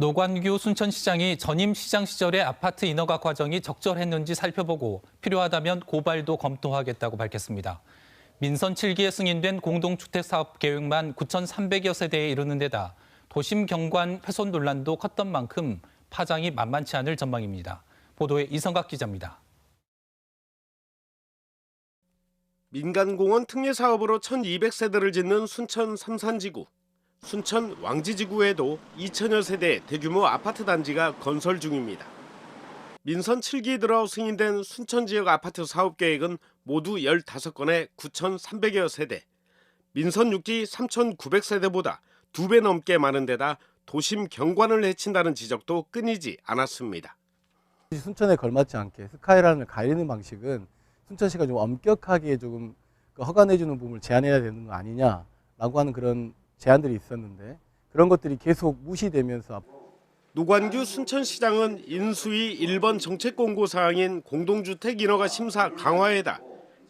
노관규 순천시장이 전임 시장 시절의 아파트 인허가 과정이 적절했는지 살펴보고 필요하다면 고발도 검토하겠다고 밝혔습니다. 민선 7기에 승인된 공동주택 사업 계획만 9,300여 세대에 이르는 데다 도심 경관 훼손 논란도 컸던 만큼 파장이 만만치 않을 전망입니다. 보도에 이성각 기자입니다. 민간공원 특례 사업으로 1,200세대를 짓는 순천 삼산지구. 순천 왕지지구에도 2천여 세대 대규모 아파트 단지가 건설 중입니다. 민선 7기 들어 승인된 순천 지역 아파트 사업 계획은 모두 15건에 9,300여 세대. 민선 6기 3,900세대보다 두배 넘게 많은 데다 도심 경관을 해친다는 지적도 끊이지 않았습니다. 순천에 걸맞지 않게 스카이라인을 가리는 방식은 순천시가 좀 엄격하게 조금 그 허가내주는 부분을 제한해야 되는 거 아니냐라고 하는 그런 제안들이 있었는데 그런 것들이 계속 무시되면서 노관규 순천시장은 인수위 1번 정책 공고 사항인 공동주택 인허가 심사 강화에다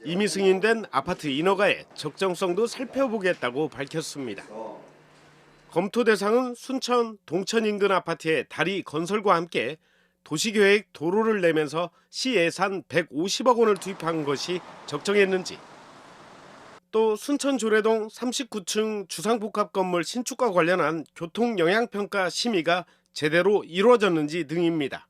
이미 승인된 아파트 인허가의 적정성도 살펴보겠다고 밝혔습니다. 검토 대상은 순천, 동천 인근 아파트의 다리 건설과 함께 도시계획 도로를 내면서 시 예산 150억 원을 투입한 것이 적정했는지 또 순천 조례동 39층 주상복합 건물 신축과 관련한 교통 영향평가 심의가 제대로 이루어졌는지 등입니다.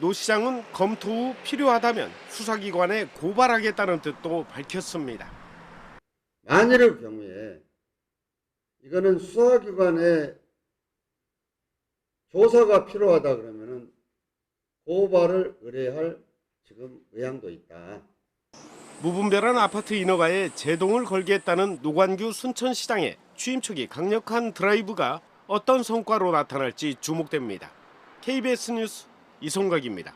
노 시장은 검토 후 필요하다면 수사기관에 고발하겠다는 뜻도 밝혔습니다. 만일의 경우에 이거는 수사기관에 조사가 필요하다 그러면은 고발을 의뢰할 지금 의향도 있다. 무분별한 아파트 인허가에 제동을 걸겠다는 노관규 순천시장의 취임 초기 강력한 드라이브가 어떤 성과로 나타날지 주목됩니다. KBS 뉴스 이송각입니다.